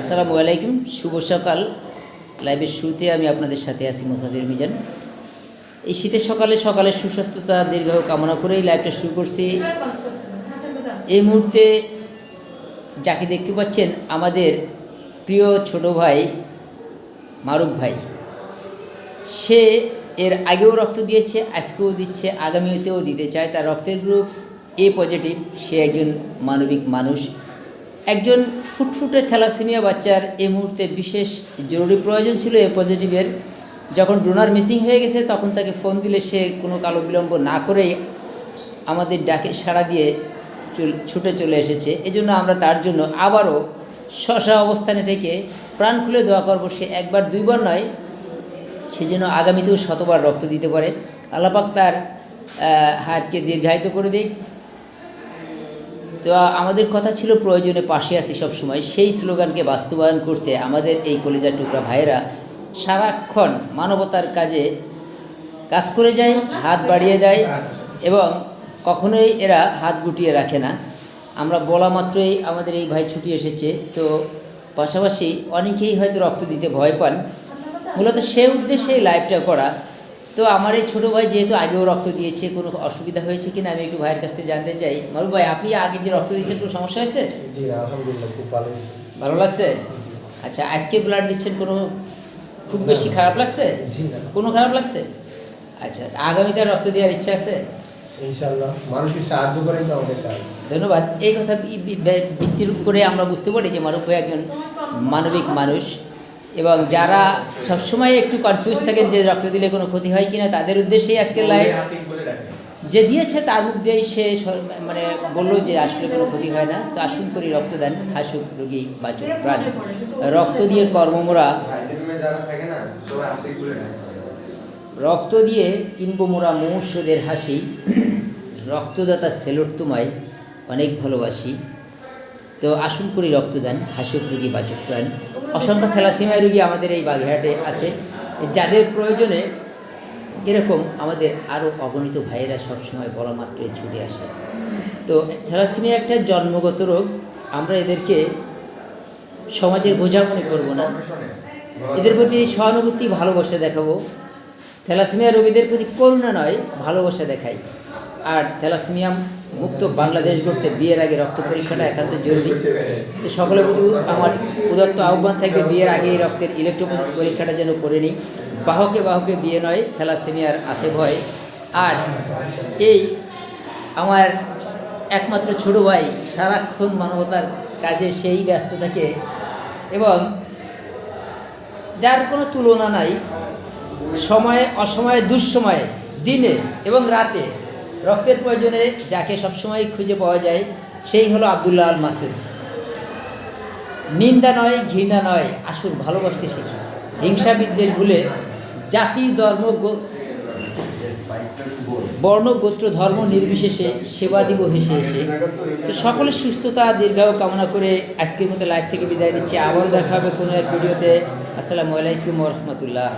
আসসালামু আলাইকুম, শুভ সকাল। লাইভের শুরুতে আমি আপনাদের সাথে আছি মোসাফির মিজান। এই শীতের সকালে সকালের সুস্বাস্থ্যতা, দীর্ঘায়ু কামনা করেই লাইভটা শুরু করছি। এই মুহূর্তে যাকে দেখতে পাচ্ছেন, আমাদের প্রিয় ছোট ভাই, মারুফ ভাই। সে এর আগেও রক্ত দিয়েছে, আজকেও দিচ্ছে, আগামীতেও দিতে চায় তার রক্তের গ্রুপ এ পজিটিভ সে একজন মানবিক মানুষ। একজন ফুটফুটে থ্যালাসেমিয়া বাচ্চার এই মুহূর্তে বিশেষ জরুরি প্রয়োজন ছিল এ পজিটিভের। যখন ডোনার মিসিং হয়ে গেছে, তখন তাকে ফোন দিলে সে কোনো কালো বিলম্ব না করেই আমাদের ডাকে সাড়া দিয়ে ছুটে চলে এসেছে। এজন্য আমরা তার জন্য আবারও শশা অবস্থানে থেকে প্রাণ খুলে দোয়া করব সে একবার দুইবার নয়, সে যেন আগামীতেও শতবার রক্ত দিতে পারে। আল্লাপাক তার হাতকে দীর্ঘায়িত করে দিক। তো আমাদের কথা ছিল প্রয়োজনে পাশে আছি সবসময়। সেই স্লোগানকে বাস্তবায়ন করতে আমাদের এই কলেজার টুকরা ভাইয়েরা সারাক্ষণ মানবতার কাজে কাজ করে যায়, হাত বাড়িয়ে দেয় এবং কখনোই এরা হাত গুটিয়ে রাখে না। আমরা বলা মাত্রই আমাদের এই ভাই ছুটি এসেছে। তো, পাশাপাশি অনেকেই হয়তো রক্ত দিতে ভয় পান। মূলত সে উদ্দেশ্যে এই লাইভটা করা। তো আমার এই ছোটো ভাই যেহেতু আগেও রক্ত দিয়েছে কোনো অসুবিধা হয়েছে কিনা আমি একটু ভাইয়ের কাছ থেকে জানতে চাই। মারু ভাই আপনি আগে যে রক্ত দিয়েছেন কোনো সমস্যা হয়েছে? জি আলহামদুলিল্লাহ খুব ভালো ভালো লাগছে? আচ্ছা আজকে ব্লাড দিচ্ছেন কোনো খুব বেশি খারাপ লাগছে? কোনো খারাপ লাগছে? আচ্ছা আগামীতে রক্ত দেওয়ার ইচ্ছা আছে? ইনশাল্লাহ সাহায্য করেই তো আমাদের কাজ। ধন্যবাদ। এই কথা ভিত্তির করে আমরা বুঝতে পারি যে ভাই একজন মানবিক মানুষ। এবং যারা সবসময় একটু কনফিউজ থাকেন যে রক্ত দিলে কোনো ক্ষতি হয় কিনা তাদের উদ্দেশ্যেই আজকের লাইভ যে দিয়েছে তার মুখ দিয়েই সে মানে বলল যে আসলে কোনো ক্ষতি হয় না। তো আসুন করি রক্তদান হাসুক রোগী বাঁচুক প্রাণ। রক্ত দিয়ে কর্মমোরা রক্ত দিয়ে কিনবো মোরা মৌষদের হাসি। রক্তদাতা সেলট তোমায় অনেক ভালোবাসি। তো আসুন করি রক্তদান, হাসুক রুগী বাচক প্রাণ। অসংখ্য থ্যালাসিমাই রুগী আমাদের এই বাগেরহাটে আছে। যাদের প্রয়োজনে এরকম আমাদের আরও অগণিত ভাইয়েরা সবসময় বলা মাত্রই ছুটে আসে। তো থ্যালাসিমিয়া একটা জন্মগত রোগ, আমরা এদেরকে সমাজের বোঝা মনে করব না। এদের প্রতি সহানুভূতি, ভালোবাসা দেখাবো। থ্যালাসেমিয়া রোগীদের প্রতি করুণা নয়, ভালোবাসা দেখাই। আর থ্যালাসেমিয়া মুক্ত বাংলাদেশ গড়তে বিয়ের আগে রক্ত পরীক্ষাটা একান্ত জরুরি। সকলের প্রতি আমার উদত্ত আহ্বান থাকবে বিয়ের আগে এই রক্তের ইলেকট্রোপোসিস পরীক্ষাটা যেন করে নিই। বাহকে বাহকে বিয়ে নয়, থ্যালাসেমিয়ার আছে ভয়। আর এই আমার একমাত্র ছোট ভাই সারাক্ষণ মানবতার কাজে সেই ব্যস্ত থাকে এবং যার কোনো তুলনা নাই। সময়ে, অসময়ে, দুঃসময়ে, দিনে এবং রাতে রক্তের প্রয়োজনে যাকে সবসময় খুঁজে পাওয়া যায়, সেই হলো আবদুল্লাহ আল মাসুদ নিন্দা নয়, ঘৃণা নয় আসুন ভালোবাসতে শিখি। হিংসা বিদ্বেষ ভুলে জাতি, ধর্ম বর্ণ, গোত্র, ধর্ম নির্বিশেষে সেবা দিব হেসে এসে তো সকলের সুস্থতা, দীর্ঘায়ু কামনা করে আজকের মতো লাইভ থেকে বিদায় নিচ্ছি। আবারও দেখা হবে কোনো এক ভিডিওতে আসসালামু আলাইকুম রহমতুল্লাহ।